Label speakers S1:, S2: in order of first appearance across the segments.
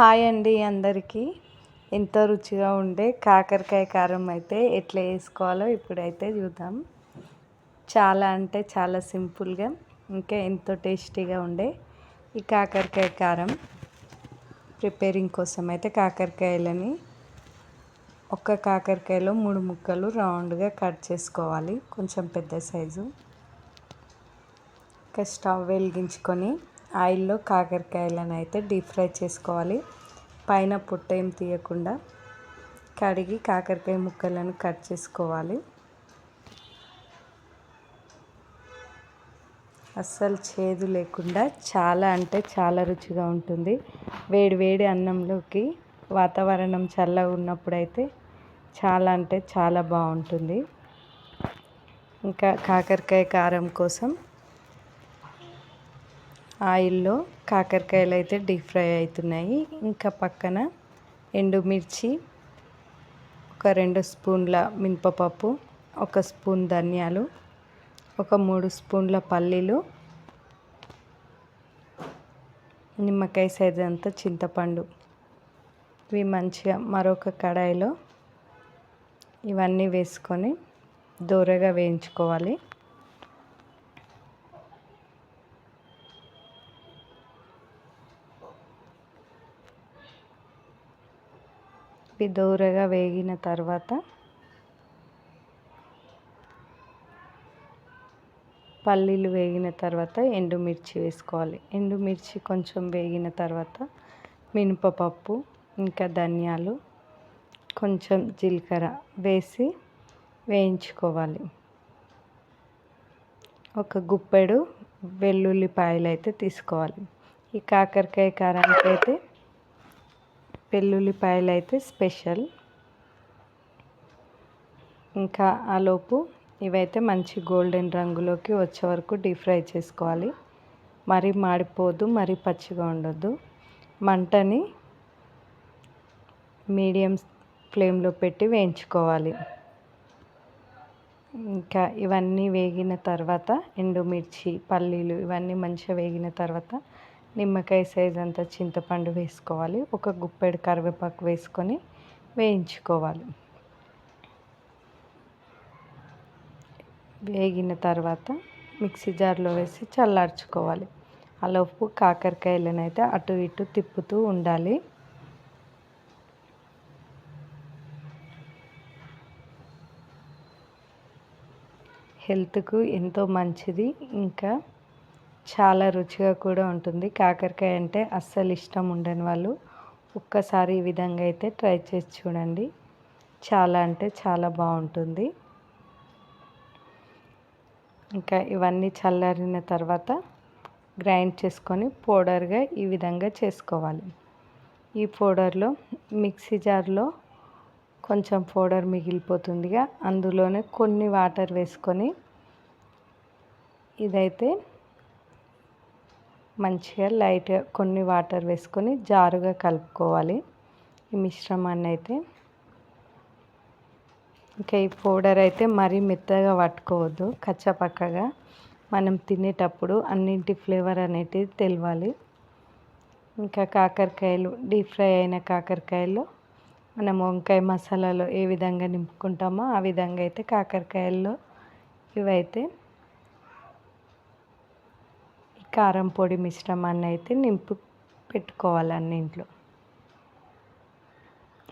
S1: Hi అండి అందరికీ. ఎంతో రుచిగా ఉండే కాకరకాయ కారం అయితే ఎట్లా వేసుకోవాలో ఇప్పుడైతే చూద్దాం. చాలా అంటే చాలా సింపుల్గా ఇంకా ఎంతో టేస్టీగా ఉండే ఈ కాకరకాయ కారం. ప్రిపేరింగ్ కోసం అయితే కాకరకాయలని ఒక్క కాకరకాయలో మూడు ముక్కలు రౌండ్గా కట్ చేసుకోవాలి. కొంచెం పెద్ద సైజు. ఇంకా స్టవ్ వెలిగించుకొని ఆయిల్లో కాకరకాయలను అయితే డీప్ ఫ్రై చేసుకోవాలి. పైన పుట్ట ఏం తీయకుండా కడిగి కాకరకాయ ముక్కలను కట్ చేసుకోవాలి. అస్సలు చేదు లేకుండా చాలా అంటే చాలా రుచిగా ఉంటుంది. వేడి వేడి అన్నంలోకి వాతావరణం చల్లగా ఉన్నప్పుడైతే చాలా అంటే చాలా బాగుంటుంది. ఇంకా కాకరకాయ కారం కోసం ఆయిల్లో కాకరకాయలు అయితే డీప్ ఫ్రై అవుతున్నాయి. ఇంకా పక్కన ఎండుమిర్చి ఒక రెండు స్పూన్ల మినపప్పు ఒక స్పూన్ ధనియాలు ఒక మూడు స్పూన్ల పల్లీలు నిమ్మకాయ సైజ్ అంతా చింతపండు. ఇవి మంచిగా మరొక కడాయిలో ఇవన్నీ వేసుకొని దూరగా వేయించుకోవాలి. ఇవి దూరగా వేగిన తర్వాత పల్లీలు వేగిన తర్వాత ఎండుమిర్చి వేసుకోవాలి. ఎండుమిర్చి కొంచెం వేగిన తర్వాత మినపప్పు ఇంకా ధనియాలు కొంచెం జీలకర్ర వేసి వేయించుకోవాలి. ఒక గుప్పెడు వెల్లుల్లిపాయలు అయితే తీసుకోవాలి. ఈ కాకరకాయ కారానికి అయితే వెల్లుల్లిపాయలు అయితే స్పెషల్. ఇంకా ఆలోపు ఇవైతే మంచి గోల్డెన్ రంగులోకి వచ్చే వరకు డీప్ ఫ్రై చేసుకోవాలి. మరీ మాడిపోదు మరీ పచ్చిగా ఉండొద్దు మంటని మీడియం ఫ్లేమ్లో పెట్టి వేయించుకోవాలి. ఇంకా ఇవన్నీ వేగిన తర్వాత ఎండుమిర్చి పల్లీలు ఇవన్నీ మంచిగా వేగిన తర్వాత నిమ్మకాయ సైజ్ అంత చింతపండు వేసుకోవాలి. ఒక గుప్పెడు కరివేపాకు వేసుకొని వేయించుకోవాలి. వేగిన తర్వాత మిక్సీ జార్లో వేసి చల్లార్చుకోవాలి. అలోపు కాకరకాయలను అయితే అటు ఇటు తిప్పుతూ ఉండాలి. హెల్త్కు ఎంతో మంచిది. ఇంకా చాలా రుచిగా కూడా ఉంటుంది. కాకరకాయ అంటే అస్సలు ఇష్టం ఉండని వాళ్ళు ఒక్కసారి ఈ విధంగా అయితే ట్రై చేసి చూడండి. చాలా అంటే చాలా బాగుంటుంది. ఇంకా ఇవన్నీ చల్లారిన తర్వాత గ్రైండ్ చేసుకొని పౌడర్గా ఈ విధంగా చేసుకోవాలి. ఈ పౌడర్లో మిక్సీ జార్లో కొంచెం పౌడర్ మిగిలిపోతుందిగా. అందులోనే కొన్ని వాటర్ వేసుకొని ఇదైతే మంచిగా లైట్గా కొన్ని వాటర్ వేసుకొని జారుగా కలుపుకోవాలి. ఈ మిశ్రమాన్ని అయితే. ఇంకా ఈ పౌడర్ అయితే మరీ మెత్తగా పట్టుకోవద్దు కచ్చపక్కగా. మనం తినేటప్పుడు అన్నింటి ఫ్లేవర్ అనేది తెలియాలి ఇంకా కాకరకాయలు డీప్ ఫ్రై అయిన కాకరకాయలు. మనం వంకాయ మసాలాలో ఏ విధంగా నింపుకుంటామో ఆ విధంగా అయితే కాకరకాయల్లో ఇవైతే కారం పొడి మిశ్రమాన్ని అయితే నింపు పెట్టుకోవాలి అన్నింట్లో.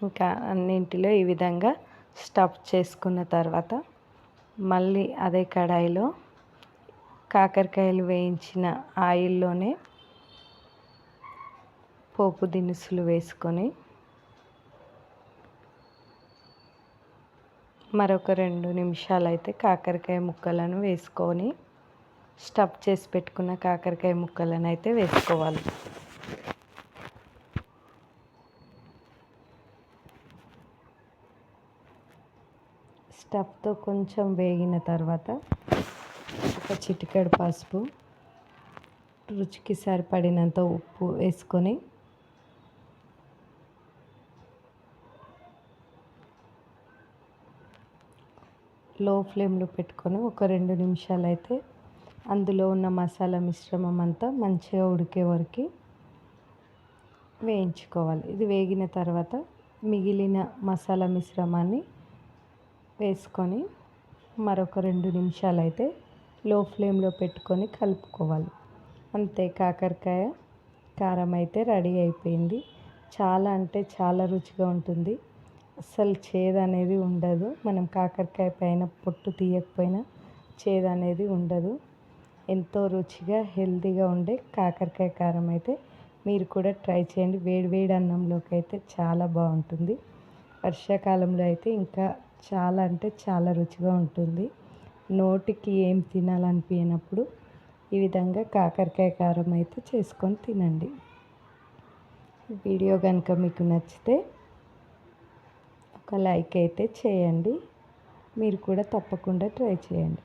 S1: ఇంకా అన్నింటిలో ఈ విధంగా స్టఫ్ చేసుకున్న తర్వాత మళ్ళీ అదే కడాయిలో కాకరకాయలు వేయించిన ఆయిల్లోనే పోపు దినుసులు వేసుకొని మరొక రెండు నిమిషాలు అయితే కాకరకాయ ముక్కలను వేసుకొని స్టఫ్ చేసి పెట్టుకున్న కాకరకాయ ముక్కలను అయితే వేసుకోవాలి. స్టఫ్తో కొంచెం వేగిన తర్వాత ఒక చిటికెడు పసుపు రుచికి సరిపడినంత ఉప్పు వేసుకొని లో ఫ్లేమ్లో పెట్టుకొని ఒక రెండు నిమిషాలు అయితే అందులో ఉన్న మసాలా మిశ్రమం అంతా మంచిగా ఉడికే వరకు వేయించుకోవాలి. ఇది వేగిన తర్వాత మిగిలిన మసాలా మిశ్రమాన్ని వేసుకొని మరొక రెండు నిమిషాలు అయితే లో ఫ్లేమ్లో పెట్టుకొని కలుపుకోవాలి. అంతే కాకరకాయ కారం అయితే రెడీ అయిపోయింది. చాలా అంటే చాలా రుచిగా ఉంటుంది. అస్సలు చేదు అనేది ఉండదు. మనం కాకరకాయ పైన పొట్టు తీయకపోయినా చేదు అనేది ఉండదు. ఎంతో రుచిగా హెల్తీగా ఉండే కాకరకాయ కారం అయితే మీరు కూడా ట్రై చేయండి. వేడి వేడి అన్నంలోకి అయితే చాలా బాగుంటుంది. వర్షాకాలంలో అయితే ఇంకా చాలా అంటే చాలా రుచిగా ఉంటుంది. నోటికి ఏం తినాలనిపించినప్పుడు ఈ విధంగా కాకరకాయ కారం అయితే చేసుకొని తినండి. వీడియో కనుక మీకు నచ్చితే ఒక లైక్ అయితే చేయండి. మీరు కూడా తప్పకుండా ట్రై చేయండి.